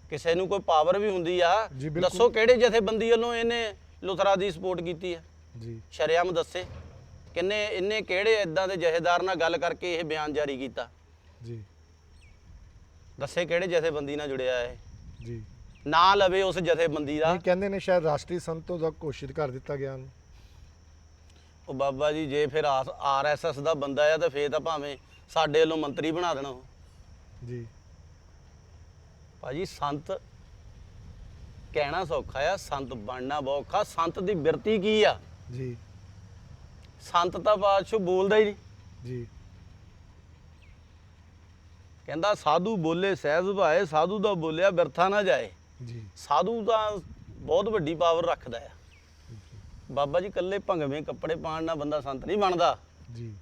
ਕਿਸੇ ਨੂੰ ਕੋਈ ਪਾਵਰ ਵੀ ਹੁੰਦੀ ਆ। ਦੱਸੋ ਕਿਹੜੇ ਜਥੇਬੰਦੀ ਵੱਲੋਂ ਇਹਨੇ ਲੁਥਰਾ ਦੀ ਸਪੋਰਟ ਕੀਤੀ ਹੈ ਜੀ। ਸ਼ਰਿਆਮ ਦੱਸੇ ਕਿੰਨੇ ਇਹਨੇ ਕਿਹੜੇ ਇਦਾਂ ਦੇ ਜਥੇਦਾਰ ਨਾਲ ਗੱਲ ਕਰਕੇ ਇਹ ਬਿਆਨ ਜਾਰੀ ਕੀਤਾ? ਜੀ। ਦੱਸੇ ਕਿਹੜੇ ਜਥੇਬੰਦੀ ਨਾਲ ਜੁੜਿਆ ਹੈ ਜੀ। ਨਾ ਲਵੇ ਉਸ ਜਥੇਬੰਦੀ ਦਾ। ਇਹ ਕਹਿੰਦੇ ਨੇ ਸ਼ਾਇਦ ਰਾਸ਼ਟਰੀ ਸੰਤ ਦਾ ਘੋਸ਼ਿਤ ਕਰ ਦਿੱਤਾ ਗਿਆ ਉਹਨੂੰ। ਉਹ ਬਾਬਾ ਜੀ ਜੇ ਫਿਰ ਆਰਐਸਐਸ ਦਾ ਬੰਦਾ ਆ ਤਾਂ ਫੇਰ ਤਾਂ ਭਾਵੇਂ ਸਾਡੇ ਵੱਲੋਂ ਮੰਤਰੀ ਬਣਾ ਦੇਣਾ ਉਹ। ਜੀ। ਭਾਜੀ ਸੰਤ ਕਹਿਣਾ ਸੌਖਾ ਆ ਸੰਤ ਬਣਨਾ ਬਹੁਤ ਔਖਾ। ਸੰਤ ਦੀ ਬਿਰਤੀ ਕੀ ਆ? ਜੀ। ਸੰਤ ਤਾਂ ਬਾਦਸ਼ਾਹ ਬੋਲਦਾ ਹੀ ਨਹੀਂ। ਜੀ। ਕਹਿੰਦਾ ਸਾਧੂ ਬੋਲੇ ਸਹਿਜ ਸੁਭਾਏ ਸਾਧੂ ਦਾ ਬੋਲਿਆ ਬਿਰਥਾ ਨਾ ਜਾਏ। ਜੀ। ਸਾਧੂ ਤਾਂ ਬਹੁਤ ਵੱਡੀ ਪਾਵਰ ਰੱਖਦਾ ਆ। ਬਾਬਾ ਜੀ ਕੱਲੇ ਭੰਗਵੇਂ ਕੱਪੜੇ ਪਾਉਣ ਨਾਲ ਬੰਦਾ ਸੰਤ ਨਹੀਂ ਬਣਦਾ। ਜੀ।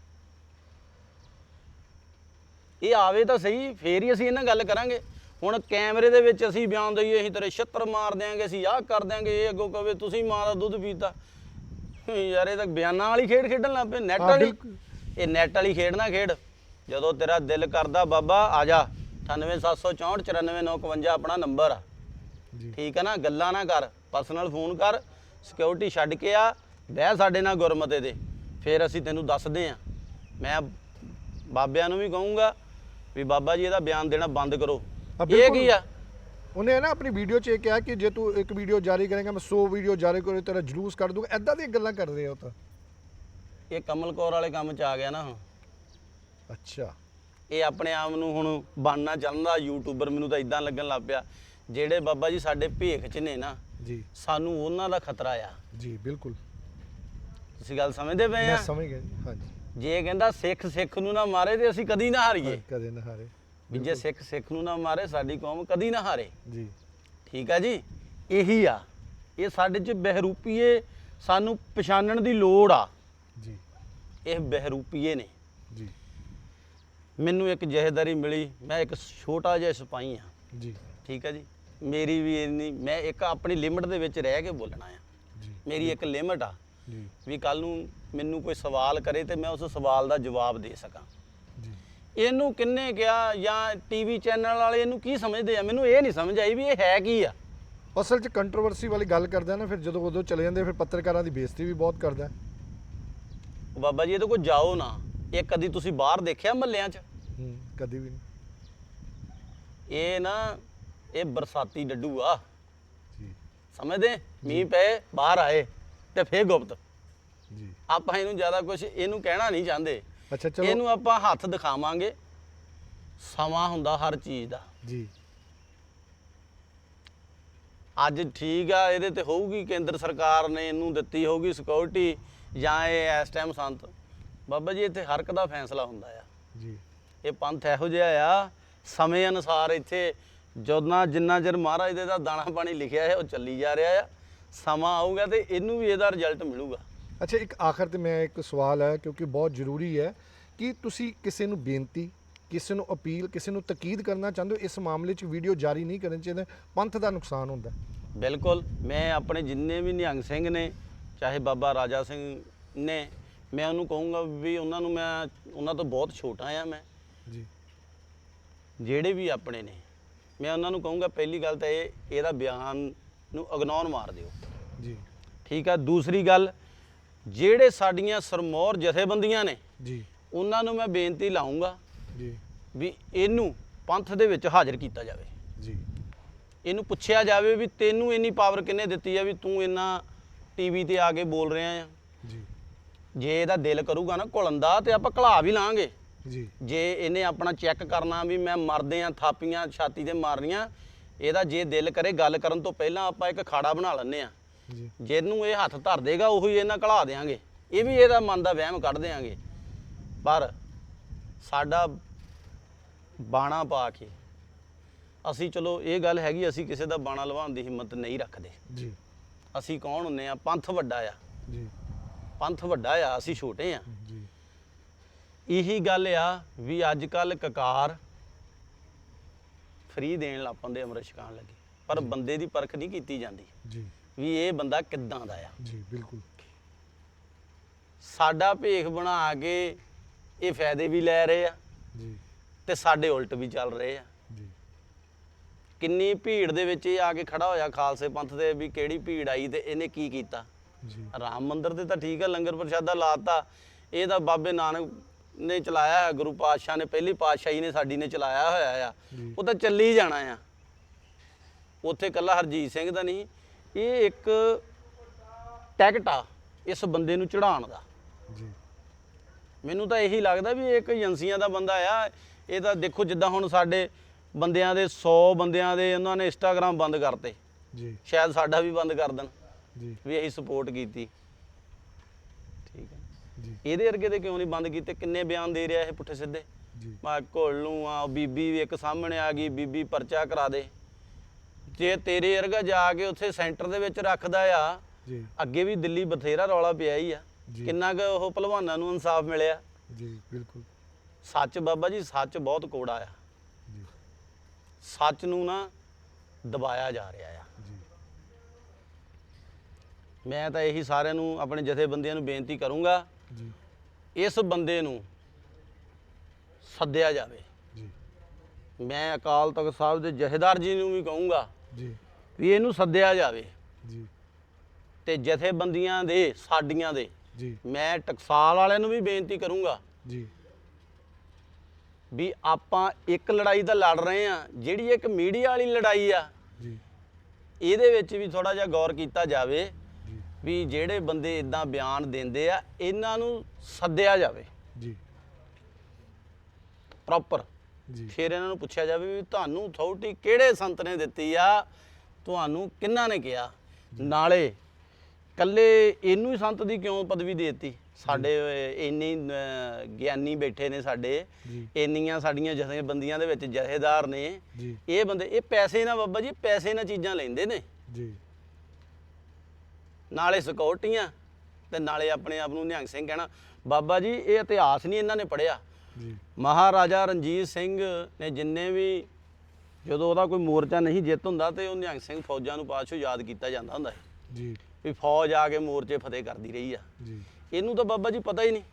ਇਹ ਆਵੇ ਤਾਂ ਸਹੀ ਫੇਰ ਹੀ ਅਸੀਂ ਇਹਨਾਂ ਗੱਲ ਕਰਾਂਗੇ। ਹੁਣ ਕੈਮਰੇ ਦੇ ਵਿੱਚ ਅਸੀਂ ਬਿਆਨ ਦਈਏ ਅਸੀਂ ਤੇਰੇ ਛੱਤਰ ਮਾਰ ਦਿਆਂਗੇ ਅਸੀਂ ਆਹ ਕਰ ਦਿਆਂਗੇ ਇਹ ਅੱਗੋਂ ਕਵੇ ਤੁਸੀਂ ਮਾਂ ਦਾ ਦੁੱਧ ਪੀਤਾ। ਯਾਰ ਇਹ ਤਾਂ ਬਿਆਨਾਂ ਵਾਲੀ ਖੇਡ ਖੇਡਣ ਲੱਗ ਪਏ ਨੈਟ ਹਾਂ, ਵਾਲੀ। ਬਿਲਕੁਲ। ਇਹ ਨੈਟ ਵਾਲੀ ਖੇਡ ਨਾ ਖੇਡ। ਜਦੋਂ ਤੇਰਾ ਦਿਲ ਕਰਦਾ ਬਾਬਾ ਆ ਜਾ। 98764 94951 ਆਪਣਾ ਨੰਬਰ ਆ। ਜੀ। ਠੀਕ ਹੈ ਨਾ ਗੱਲਾਂ ਨਾ ਕਰ ਪਰਸਨਲ ਫੋਨ ਕਰ ਸਿਕਿਉਰਿਟੀ ਛੱਡ ਕੇ ਆ ਬਹਿ ਸਾਡੇ ਨਾਲ ਗੁਰਮਤੇ ਦੇ ਫਿਰ ਅਸੀਂ ਤੈਨੂੰ ਦੱਸਦੇ ਆ। ਮੈਂ ਬਾਬਿਆਂ ਨੂੰ ਵੀ ਕਹੂੰਗਾ ਵੀ ਬਾਬਾ ਜੀ ਇਹਦਾ ਬਿਆਨ ਦੇਣਾ ਬੰਦ ਕਰੋ। ਇਹ ਬਿਲਕੁਲ। ਕੀ ਆ? ਉਹਨੇ ਨਾ ਆਪਣੀ ਵੀਡੀਓ 'ਚ ਇਹ ਕਿਹਾ ਕਿ ਜੇ ਤੂੰ ਇੱਕ ਵੀਡੀਓ ਜਾਰੀ ਕਰੇਗਾ ਮੈਂ 100 ਵੀਡੀਓ ਜਾਰੀ ਕਰੇ ਤੇਰਾ ਜਲੂਸ ਕੱਢ ਦੂੰਗਾ। ਐਦਾਂ ਦੀਆਂ ਗੱਲਾਂ ਕਰ ਰਹੇ ਹੋ ਤਾਂ। ਇਹ ਕਮਲ ਕੌਰ ਵਾਲੇ ਕੰਮ ਚ ਆ ਗਿਆ ਨਾ ਹੁਣ ਅੱਛਾ। ਇਹ ਆਪਣੇ ਆਪ ਨੂੰ ਹੁਣ ਬਣਨਾ ਚਾਹੁੰਦਾ ਯੂਟਿਊਬਰ ਮੈਨੂੰ ਤਾਂ ਇਦਾਂ ਲੱਗਣ ਲੱਗ ਪਿਆ ਜਿਹੜੇ ਬਾਬਾ ਜੀ ਸਾਡੇ ਭੇਖ ਚ ਨੇ ਨਾ ਜੀ। ਸਾਨੂੰ ਉਹਨਾਂ ਦਾ ਖਤਰਾ ਆ। ਜੀ ਬਿਲਕੁਲ। ਤੁਸੀਂ ਗੱਲ ਸਮਝਦੇ ਪਏ ਮੈਂ ਆ ਸਮਝ ਗਿਆ ਜੀ ਹਾਂਜੀ। ਜੇ ਕਹਿੰਦਾ ਸਿੱਖ ਸਿੱਖ ਨੂੰ ਨਾ ਮਾਰੇ ਤੇ ਅਸੀਂ ਕਦੀ ਨਾ ਹਾਰੀਏ। ਕਦੇ ਨਾ ਹਾਰੇ। ਵੀ ਜੇ ਸਿੱਖ ਸਿੱਖ ਨੂੰ ਨਾ ਮਾਰੇ ਸਾਡੀ ਕੌਮ ਕਦੀ ਨਾ ਹਾਰੇ। ਜੀ। ਠੀਕ ਆ ਜੀ? ਇਹੀ ਆ। ਇਹ ਸਾਡੇ ਚ ਬਹਿਰੂਪੀਏ ਸਾਨੂੰ ਪਛਾਣਨ ਦੀ ਲੋੜ ਆ। ਜੀ। ਇਹ ਬਹਿਰੂਪੀਏ ਨੇ। ਜੀ। ਮੈਨੂੰ ਇੱਕ ਜਹੇਦਾਰੀ ਮਿਲੀ ਮੈਂ ਇੱਕ ਛੋਟਾ ਜਿਹਾ ਸਿਪਾਹੀ ਆ। ਜੀ। ਠੀਕ ਆ ਜੀ? ਮੇਰੀ ਵੀ ਇੰਨੀ ਮੈਂ ਇੱਕ ਆਪਣੀ ਲਿਮਟ ਦੇ ਵਿੱਚ ਰਹਿ ਕੇ ਬੋਲਣਾ ਆ। ਜੀ। ਮੇਰੀ ਇੱਕ ਲਿਮਟ ਆ ਜੀ। ਵੀ ਕੱਲ ਨੂੰ ਮੈਨੂੰ ਕੋਈ ਸਵਾਲ ਕਰੇ ਤੇ ਮੈਂ ਉਸ ਸਵਾਲ ਦਾ ਜਵਾਬ ਦੇ ਸਕਾਂ। ਇਹਨੂੰ ਕਿੰਨੇ ਕਿਹਾ ਜਾਂ ਟੀਵੀ ਚੈਨਲ ਵਾਲੇ ਇਹਨੂੰ ਕੀ ਸਮਝਦੇ ਆ? ਮੈਨੂੰ ਇਹ ਨਹੀਂ ਸਮਝ ਆਈ ਵੀ ਇਹ ਹੈ ਕੀ ਆ। ਅਸਲ 'ਚ ਕੰਟਰੋਵਰਸੀ ਵਾਲੀ ਗੱਲ ਕਰਦਾ ਨਾ ਫਿਰ ਜਦੋਂ ਉਦੋਂ ਚਲੇ ਜਾਂਦੇ ਫਿਰ ਪੱਤਰਕਾਰਾਂ ਦੀ ਬੇਇੱਜ਼ਤੀ ਵੀ ਬਹੁਤ ਕਰਦਾ ਹੈ। ਬਾਬਾ ਜੀ ਇਹਦੇ ਕੋਲ ਜਾਓ ਨਾ। ਇਹ ਕਦੀ ਤੁਸੀਂ ਬਾਹਰ ਦੇਖਿਆ ਮਹੱਲਿਆਂ 'ਚ? ਹੂੰ ਕਦੀ ਵੀ ਨਹੀਂ। ਇਹ ਨਾ ਇਹ ਬਰਸਾਤੀ ਡੱਡੂ ਆ। ਜੀ। ਸਮਝਦੇ? ਮੀਂਹ ਪਏ ਬਾਹਰ ਆਏ ਤੇ ਫੇਰ ਗੁਪਤ। ਜੀ। ਆਪਾਂ ਇਹਨੂੰ ਜ਼ਿਆਦਾ ਕੁਝ ਇਹਨੂੰ ਕਹਿਣਾ ਨਹੀਂ ਚਾਹੁੰਦੇ। ਅੱਛਾ ਚਲੋ। ਇਹਨੂੰ ਆਪਾਂ ਹੱਥ ਦਿਖਾਵਾਂਗੇ। ਸਮਾਂ ਹੁੰਦਾ ਹਰ ਚੀਜ਼ ਦਾ। ਜੀ। ਅੱਜ ਠੀਕ ਆ ਇਹਦੇ ਤੇ ਹੋਊਗੀ ਕੇਂਦਰ ਸਰਕਾਰ ਨੇ ਇਹਨੂੰ ਦਿੱਤੀ ਹੋਊਗੀ ਸਿਕਿਉਰਿਟੀ ਜਾਂ ਇਹ ਇਸ ਟਾਈਮ ਸੰਤ। ਬਾਬਾ ਜੀ ਇੱਥੇ ਹਰ ਇੱਕ ਦਾ ਫੈਸਲਾ ਹੁੰਦਾ ਆ। ਜੀ। ਇਹ ਪੰਥ ਇਹੋ ਜਿਹਾ ਆ ਸਮੇਂ ਅਨੁਸਾਰ ਇੱਥੇ ਜਦੋਂ ਜਿੰਨਾ ਚਿਰ ਮਹਾਰਾਜ ਦੇ ਦਾ ਦਾਣਾ ਪਾਣੀ ਲਿਖਿਆ ਹੈ ਉਹ ਚੱਲੀ ਜਾ ਰਿਹਾ ਆ। ਸਮਾਂ ਆਊਗਾ ਤੇ ਇਹਨੂੰ ਵੀ ਇਹਦਾ ਰਿਜ਼ਲਟ ਮਿਲੂਗਾ। ਅੱਛਾ ਇੱਕ ਆਖਰ ਤੇ ਮੈਂ ਇੱਕ ਸਵਾਲ ਹੈ ਕਿਉਂਕਿ ਬਹੁਤ ਜ਼ਰੂਰੀ ਹੈ ਕਿ ਤੁਸੀਂ ਕਿਸੇ ਨੂੰ ਬੇਨਤੀ ਕਿਸੇ ਨੂੰ ਅਪੀਲ ਕਿਸੇ ਨੂੰ ਤਕੀਦ ਕਰਨਾ ਚਾਹੁੰਦੇ ਹੋ ਇਸ ਮਾਮਲੇ 'ਚ ਵੀਡੀਓ ਜਾਰੀ ਨਹੀਂ ਕਰਨੀ ਚਾਹੀਦਾ ਪੰਥ ਦਾ ਨੁਕਸਾਨ ਹੁੰਦਾ। ਬਿਲਕੁਲ ਮੈਂ ਆਪਣੇ ਜਿੰਨੇ ਵੀ ਨਿਹੰਗ ਸਿੰਘ ਨੇ ਚਾਹੇ ਬਾਬਾ ਰਾਜਾ ਸਿੰਘ ਨੇ ਮੈਂ ਉਹਨੂੰ ਕਹੂੰਗਾ ਵੀ ਉਹਨਾਂ ਨੂੰ ਮੈਂ ਉਹਨਾਂ ਤੋਂ ਬਹੁਤ ਛੋਟਾ ਆ ਮੈਂ। ਜੀ। ਜਿਹੜੇ ਵੀ ਆਪਣੇ ਨੇ ਮੈਂ ਉਹਨਾਂ ਨੂੰ ਕਹੂੰਗਾ ਪਹਿਲੀ ਗੱਲ ਤਾਂ ਇਹ ਇਹਦਾ ਬਿਆਨ ਨੂੰ ਇਗਨੋਰ ਮਾਰ ਦਿਓ। ਜੀ। ਠੀਕ ਆ ਦੂਸਰੀ ਗੱਲ ਜਿਹੜੇ ਸਾਡੀਆਂ ਸਰਮੌਰ ਜਥੇਬੰਦੀਆਂ ਨੇ ਜੀ। ਉਹਨਾਂ ਨੂੰ ਮੈਂ ਬੇਨਤੀ ਲਾਉਂਗਾ ਜੀ। ਵੀ ਇਹਨੂੰ ਪੰਥ ਦੇ ਵਿੱਚ ਹਾਜ਼ਰ ਕੀਤਾ ਜਾਵੇ। ਜੀ। ਇਹਨੂੰ ਪੁੱਛਿਆ ਜਾਵੇ ਵੀ ਤੈਨੂੰ ਇੰਨੀ ਪਾਵਰ ਕਿੰਨੇ ਦਿੱਤੀ ਆ ਵੀ ਤੂੰ ਇੰਨਾ ਟੀਵੀ ਤੇ ਆ ਕੇ ਬੋਲ ਰਿਹਾ ਆ। ਜੀ। ਜੇ ਇਹਦਾ ਦਿਲ ਕਰੂਗਾ ਨਾ ਘੁਲਣ ਦਾ ਤੇ ਆਪਾਂ ਘਲਾ ਵੀ ਲਾਂਗੇ। ਜੀ। ਜੇ ਇਹਨੇ ਆਪਣਾ ਚੈੱਕ ਕਰਨਾ ਵੀ ਮੈਂ ਮਰਦੇ ਆ ਥਾਪੀਆਂ ਛਾਤੀ ਤੇ ਮਾਰਨੀਆਂ ਇਹਦਾ ਜੇ ਦਿਲ ਕਰੇ ਗੱਲ ਕਰਨ ਤੋਂ ਪਹਿਲਾਂ ਆਪਾਂ ਇੱਕ ਖਾੜਾ ਬਣਾ ਲੈਂਦੇ ਆ। ਜਿਹਨੂੰ ਇਹ ਹੱਥ ਧਰ ਦੇਗਾ ਉਹੀ ਇਹਨਾਂ ਘਲਾ ਦੇਾਂਗੇ ਇਹ ਵੀ ਇਹਦਾ ਮਨ ਦਾ ਵਹਿਮ ਕੱਢ ਦੇਾਂਗੇ ਪਰ ਸਾਡਾ ਬਾਣਾ ਪਾ ਕੇ ਅਸੀਂ ਚਲੋ ਇਹ ਗੱਲ ਹੈਗੀ ਅਸੀਂ ਕਿਸੇ ਦਾ ਬਾਣਾ ਲਵਾਉਣ ਦੀ ਹਿੰਮਤ ਨਹੀਂ ਰੱਖਦੇ। ਜੀ। ਅਸੀਂ ਕੌਣ ਹੁੰਨੇ ਆ? ਪੰਥ ਵੱਡਾ ਆ। ਜੀ। ਪੰਥ ਵੱਡਾ ਆ ਅਸੀਂ ਛੋਟੇ ਆ। ਜੀ। ਇਹੀ ਗੱਲ ਆ ਵੀ ਅੱਜ ਕੱਲ ਕਕਾਰ ਫ੍ਰੀ ਦੇਣ ਲੱਪੰਦੇ ਅੰਮ੍ਰਿਤ ਛਕਾਉਣ ਲੱਗੇ। ਪਰ ਬੰਦੇ ਦੀ ਪਰਖ ਨਹੀਂ ਕੀਤੀ ਜਾਂਦੀ। ਜੀ। ਵੀ ਇਹ ਬੰਦਾ ਕਿੱਦਾਂ ਦਾ ਆ। ਜੀ ਬਿਲਕੁਲ। ਸਾਡਾ ਭੇਖ ਬਣਾ ਕੇ ਇਹ ਫਾਇਦੇ ਵੀ ਲੈ ਰਹੇ ਆ ਜੀ। ਤੇ ਸਾਡੇ ਉਲਟ ਵੀ ਚੱਲ ਰਹੇ ਆ। ਜੀ। ਕਿੰਨੀ ਭੀੜ ਦੇ ਵਿੱਚ ਇਹ ਆ ਕੇ ਖੜਾ ਹੋਇਆ ਖਾਲਸੇ ਪੰਥ ਦੇ ਵੀ ਕਿਹੜੀ ਭੀੜ ਆਈ ਤੇ ਇਹਨੇ ਕੀ ਕੀਤਾ? ਜੀ। ਰਾਮ ਮੰਦਿਰ ਤੇ ਤਾਂ ਠੀਕ ਹੈ ਲੰਗਰ ਪ੍ਰਸ਼ਾਦਾ ਲਾਤਾ ਇਹ ਤਾਂ ਬਾਬੇ ਨਾਨਕ ਨੇ ਚਲਾਇਆ ਹੈ ਗੁਰੂ ਪਾਤਸ਼ਾਹ ਨੇ ਪਹਿਲੀ ਪਾਤਸ਼ਾਹੀ ਨੇ ਸਾਡੀ ਨੇ ਚਲਾਇਆ ਹੋਇਆ ਆ। ਉਹ ਤਾਂ ਚੱਲੀ ਜਾਣਾ ਆ। ਉੱਥੇ ਕੱਲਾ ਹਰਜੀਤ ਸਿੰਘ ਦਾ ਨਹੀਂ ਇਹ ਇੱਕ ਟੈਕਟ ਆ ਇਸ ਬੰਦੇ ਨੂੰ ਚੜਾਉਣ ਦਾ। ਜੀ। ਮੈਨੂੰ ਤਾਂ ਇਹੀ ਲੱਗਦਾ ਵੀ ਇਹ ਇੱਕ ਏਜੰਸੀਆਂ ਦਾ ਬੰਦਾ ਆ। ਇਹ ਤਾਂ ਦੇਖੋ ਜਿੱਦਾਂ ਹੁਣ ਸਾਡੇ ਬੰਦਿਆਂ ਦੇ 100 ਬੰਦਿਆਂ ਦੇ ਉਹਨਾਂ ਨੇ ਇੰਸਟਾਗ੍ਰam ਬੰਦ ਕਰਤੇ। ਜੀ। ਸ਼ਾਇਦ ਸਾਡਾ ਵੀ ਬੰਦ ਕਰ ਦੇਣ ਜੀ। ਵੀ ਅਸੀਂ ਸਪੋਰਟ ਕੀਤੀ। ਠੀਕ ਹੈ। ਜੀ। ਇਹਦੇ ਵਰਗੇ ਦੇ ਕਿਉਂ ਨਹੀਂ ਬੰਦ ਕੀਤੇ? ਕਿੰਨੇ ਬਿਆਨ ਦੇ ਰਿਹਾ ਇਹ ਪੁੱਠੇ ਸਿੱਧੇ? ਜੀ। ਮੈਂ ਘੋਲ ਨੂੰ ਆ ਬੀਬੀ ਵੀ ਇੱਕ ਸਾਹਮਣੇ ਆ ਗਈ ਬੀਬੀ ਪਰਚਾ ਕਰਾ ਦੇ। ਜੇ ਤੇਰੇ ਵਰਗਾ ਜਾ ਕੇ ਉੱਥੇ ਸੈਂਟਰ ਦੇ ਵਿੱਚ ਰੱਖਦਾ ਆ ਜੀ। ਅੱਗੇ ਵੀ ਦਿੱਲੀ ਬਥੇਰਾ ਰੌਲਾ ਪਿਆ ਹੀ ਆ। ਜੀ। ਕਿੰਨਾ ਕੁ ਉਹ ਭਲਵਾਨਾਂ ਨੂੰ ਇਨਸਾਫ ਮਿਲਿਆ। ਜੀ ਬਿਲਕੁਲ। ਸੱਚ ਬਾਬਾ ਜੀ ਸੱਚ ਬਹੁਤ ਕੋੜਾ ਆ। ਜੀ। ਸੱਚ ਨੂੰ ਨਾ ਦਬਾਇਆ ਜਾ ਰਿਹਾ ਆ। ਜੀ। ਮੈਂ ਤਾਂ ਇਹੀ ਸਾਰਿਆਂ ਨੂੰ ਆਪਣੇ ਜਥੇਬੰਦੀਆਂ ਨੂੰ ਬੇਨਤੀ ਕਰੂੰਗਾ ਜੀ। ਇਸ ਬੰਦੇ ਨੂੰ ਸੱਦਿਆ ਜਾਵੇ। ਜੀ। ਮੈਂ ਅਕਾਲ ਤਖਤ ਸਾਹਿਬ ਦੇ ਜਥੇਦਾਰ ਜੀ ਨੂੰ ਵੀ ਕਹੂੰਗਾ ਜੀ। ਵੀ ਇਹਨੂੰ ਸੱਦਿਆ ਜਾਵੇ। ਜੀ। ਤੇ ਜਥੇਬੰਦੀਆਂ ਦੇ ਸਾਡੀਆਂ ਦੇ। ਜੀ। ਮੈਂ ਟਕਸਾਲ ਵਾਲਿਆਂ ਨੂੰ ਵੀ ਬੇਨਤੀ ਕਰੂੰਗਾ ਜੀ। ਵੀ ਆਪਾਂ ਇੱਕ ਲੜਾਈ ਤਾਂ ਲੜ ਰਹੇ ਆ ਜਿਹੜੀ ਇੱਕ ਮੀਡੀਆ ਵਾਲੀ ਲੜਾਈ ਆ ਜੀ। ਇਹਦੇ ਵਿੱਚ ਵੀ ਥੋੜਾ ਜਿਹਾ ਗੌਰ ਕੀਤਾ ਜਾਵੇ ਵੀ ਜਿਹੜੇ ਬੰਦੇ ਇਦਾਂ ਬਿਆਨ ਦਿੰਦੇ ਆ ਇਹਨਾਂ ਨੂੰ ਸੱਦਿਆ ਜਾਵੇ। ਜੀ। ਪ੍ਰੋਪਰ। ਫਿਰ ਇਹਨਾਂ ਨੂੰ ਪੁੱਛਿਆ ਜਾਵੇ ਵੀ ਤੁਹਾਨੂੰ ਅਥਾਰਟੀ ਕਿਹੜੇ ਸੰਤ ਨੇ ਦਿੱਤੀ ਆ? ਤੁਹਾਨੂੰ ਕਿੰਨਾ ਨੇ ਕਿਹਾ? ਨਾਲੇ ਕੱਲੇ ਇਹਨੂੰ ਹੀ ਸੰਤ ਦੀ ਕਿਉਂ ਪਦਵੀ ਦੇ ਦਿੱਤੀ? ਸਾਡੇ ਇੰਨੇ ਗਿਆਨੀ ਬੈਠੇ ਨੇ ਸਾਡੇ। ਇੰਨੀਆਂ ਸਾਡੀਆਂ ਜਥੇਬੰਦੀਆਂ ਦੇ ਵਿੱਚ ਜਥੇਦਾਰ ਨੇ। ਇਹ ਬੰਦੇ ਇਹ ਪੈਸੇ ਨਾ ਬਾਬਾ ਜੀ ਪੈਸੇ ਨਾਲ ਚੀਜ਼ਾਂ ਲੈਂਦੇ ਨੇ। ਜੀ। ਨਾਲੇ ਸਿਕਿਉਰਟੀਆਂ ਤੇ ਨਾਲੇ ਆਪਣੇ ਆਪ ਨੂੰ ਨਿਹੰਗ ਸਿੰਘ ਕਹਿਣਾ ਬਾਬਾ ਜੀ ਇਹ ਇਤਿਹਾਸ ਨਹੀਂ ਇਹਨਾਂ ਨੇ ਪੜਿਆ ਮਹਾਰਾਜਾ ਰਣਜੀਤ ਸਿੰਘ ਨੇ ਜਿੰਨੇ ਵੀ ਜਦੋਂ ਉਹਦਾ ਕੋਈ ਮੋਰਚਾ ਨਹੀਂ ਜਿੱਤ ਹੁੰਦਾ ਤੇ ਉਹ ਨਿਹੰਗ ਸਿੰਘ ਫੌਜਾਂ ਨੂੰ ਪਾਛੋ ਯਾਦ ਕੀਤਾ ਜਾਂਦਾ ਹੁੰਦਾ ਜੀ। ਵੀ ਫੌਜ ਆ ਕੇ ਮੋਰਚੇ ਫਤਿਹ ਕਰਦੀ ਰਹੀ ਆ। ਜੀ। ਇਹਨੂੰ ਤਾਂ ਬਾਬਾ ਜੀ ਪਤਾ ਹੀ ਨਹੀਂ।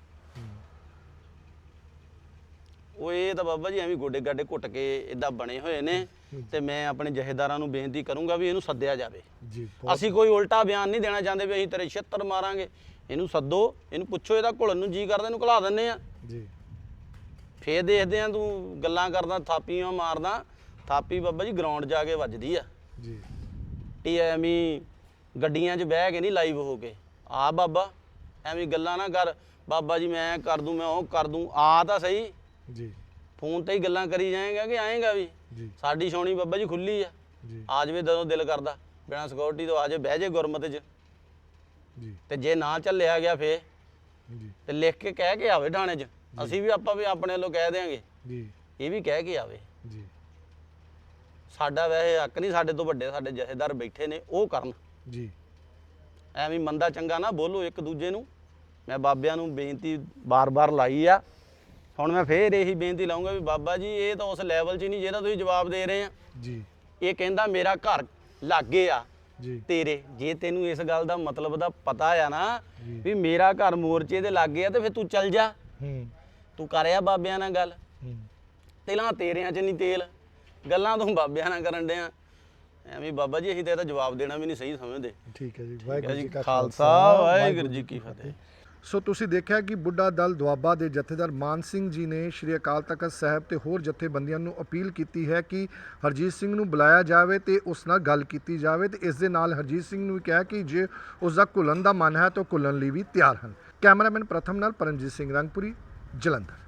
ਉਹ ਇਹ ਤਾਂ ਬਾਬਾ ਜੀ ਐਵੇਂ ਗੋਡੇ ਗਾਡੇ ਘੁੱਟ ਕੇ ਇਦਾਂ ਬਣੇ ਹੋਏ ਨੇ ਤੇ ਮੈਂ ਆਪਣੇ ਜਹੇਦਾਰਾਂ ਨੂੰ ਬੇਨਤੀ ਕਰੂੰਗਾ ਵੀ ਇਹਨੂੰ ਸੱਦਿਆ ਜਾਵੇ। ਜੀ ਅਸੀਂ ਕੋਈ ਉਲਟਾ ਬਿਆਨ ਨਹੀਂ ਦੇਣਾ ਚਾਹੁੰਦੇ ਵੀ ਅਸੀਂ ਤੇਰੇ ਛਿੱਤਰ ਮਾਰਾਂਗੇ। ਇਹਨੂੰ ਸੱਦੋ ਇਹਨੂੰ ਪੁੱਛੋ ਇਹਦਾ ਘੁਲਣ ਨੂੰ ਜੀ ਕਰਦਾ ਇਹਨੂੰ ਘੁਲਾ ਦਿੰਨੇ ਆ। ਜੀ। ਫੇਰ ਦੇਖਦੇ ਆ ਤੂੰ ਗੱਲਾਂ ਕਰਦਾ ਥਾਪੀਆਂ ਮਾਰਦਾ। ਥਾਪੀ ਬਾਬਾ ਜੀ ਗਰਾਊਂਡ ਜਾ ਕੇ ਵੱਜਦੀ ਆ। ਜੀ। ਟੀ ਐਵੇਂ ਗੱਡੀਆਂ 'ਚ ਬਹਿ ਕੇ ਨਹੀਂ ਲਾਈਵ ਹੋ ਕੇ। ਆ ਬਾਬਾ ਐਵੇਂ ਗੱਲਾਂ ਨਾ ਕਰ। ਬਾਬਾ ਜੀ ਮੈਂ ਕਰ ਦੂੰ ਮੈਂ ਉਹ ਕਰ ਦੂੰ। ਆ ਤਾਂ ਸਹੀ। ਜੀ। ਫੋਨ ਤੇ ਹੀ ਗੱਲਾਂ ਕਰੀ ਜਾਏਗਾ ਕਿ ਆਏਗਾ ਵੀ? ਜੀ। ਸਾਡੀ ਛਾਉਣੀ ਬਾਬਾ ਜੀ ਖੁੱਲੀ ਆ। ਜੀ। ਆ ਜਾਵੇ ਜਦੋਂ ਦਿਲ ਕਰਦਾ। ਬਿਨਾਂ ਸਿਕਿਉਰਿਟੀ ਤੋਂ ਆ ਜਾਵੇ ਬਹਿ ਜੇ ਗੁਰਮਤ 'ਚ। ਜੀ। ਤੇ ਜੇ ਨਾ ਚੱਲਿਆ ਗਿਆ ਫੇ ਜੀ। ਤੇ ਲਿਖ ਕੇ ਕਹਿ ਕੇ ਆਵੇ ਥਾਣੇ 'ਚ। ਅਸੀਂ ਵੀ ਆਪਾਂ ਵੀ ਆਪਣੇ ਵੱਲੋਂ ਕਹਿ ਦੇਾਂਗੇ ਜੀ। ਇਹ ਵੀ ਕਹਿ ਕੇ ਆਵੇ। ਜੀ। ਸਾਡਾ ਵੈਸੇ ਹੱਕ ਨਹੀਂ ਸਾਡੇ ਤੋਂ ਵੱਡੇ ਸਾਡੇ ਜਥੇਦਾਰ ਬੈਠੇ ਨੇ ਉਹ ਕਰਨ। ਜੀ। ਐਵੇਂ ਮੰਦਾ ਚੰਗਾ ਨਾ ਬੋਲੋ ਇੱਕ ਦੂਜੇ ਨੂੰ। ਮੈਂ ਬਾਬਿਆਂ ਨੂੰ ਬੇਨਤੀ ਬਾਰ-ਬਾਰ ਲਾਈ ਆ। ਹੁਣ ਮੈਂ ਫੇਰ ਇਹੀ ਬੇਨਤੀ ਲਾਉਂਗਾ ਵੀ ਬਾਬਾ ਜੀ ਇਹ ਤਾਂ ਉਸ ਲੈਵਲ 'ਚ ਨਹੀਂ ਜਿਹਦਾ ਤੁਸੀਂ ਜਵਾਬ ਦੇ ਰਹੇ ਆ। ਜੀ। ਇਹ ਕਹਿੰਦਾ ਮੇਰਾ ਘਰ ਲਾਗੇ ਆ। ਜੀ। ਤੇਰੇ। ਜੇ ਤੈਨੂੰ ਇਸ ਗੱਲ ਦਾ ਮਤਲਬ ਦਾ ਪਤਾ ਆ ਨਾ। ਵੀ ਮੇਰਾ ਘਰ ਮੋਰਚੇ ਦੇ ਲਾਗੇ ਆ ਤੇ ਫਿਰ ਤੂੰ ਚੱਲ ਜਾ। ਹੂੰ। ਤੂੰ ਕਰਿਆ ਬਾਬਿਆਂ ਨਾਲ ਗੱਲ। ਤੇਲਾਂ ਤੇਰਿਆਂ 'ਚ ਨਹੀਂ ਤੇਲ ਗੱਲਾਂ ਤੂੰ ਬਾਬਿਆਂ ਨਾਲ ਕਰਨ ਡਿਆ। ਐਵੇਂ ਬਾਬਾ ਜੀ ਅਸੀਂ ਤਾਂ ਇਹਦਾ ਜਵਾਬ ਦੇਣਾ ਵੀ ਨਹੀਂ ਸਹੀ ਸਮਝਦੇ। ਠੀਕ ਹੈ ਜੀ ਵਾਹਿਗੁਰੂ ਜੀ ਜੀ ਕਾ ਖਾਲਸਾ ਵਾਹਿਗੁਰੂ ਜੀ ਕੀ ਫਤਿਹ। ਸੋ ਤੁਸੀਂ ਦੇਖਿਆ ਕਿ ਬੁੱਢਾ ਦਲ ਦੁਆਬਾ ਦੇ ਜਥੇਦਾਰ ਮਾਨ ਸਿੰਘ ਜੀ ਨੇ ਸ਼੍ਰੀ ਅਕਾਲ ਤਖਤ ਸਾਹਿਬ ਤੇ ਹੋਰ ਜਥੇਬੰਦੀਆਂ ਨੂੰ ਅਪੀਲ ਕੀਤੀ ਹੈ ਕਿ ਹਰਜੀਤ ਸਿੰਘ ਨੂੰ ਬੁਲਾਇਆ ਜਾਵੇ ਤੇ ਉਸ ਨਾਲ ਗੱਲ ਕੀਤੀ ਜਾਵੇ ਤੇ ਇਸ ਦੇ ਨਾਲ ਹਰਜੀਤ ਸਿੰਘ ਨੂੰ ਵੀ ਕਿਹਾ ਕਿ ਜੇ ਉਸ ਦਾ ਘੁਲਣ ਦਾ ਮਨ ਹੈ ਤਾਂ ਘੁਲਣ ਲਈ ਵੀ ਤਿਆਰ ਹਨ। ਕੈਮਰਾਮੈਨ ਪ੍ਰਥਮ ਨਾਲ ਪਰਮਜੀਤ ਸਿੰਘ ਰੰਗਪੁਰੀ। ਜਲੰਧਰ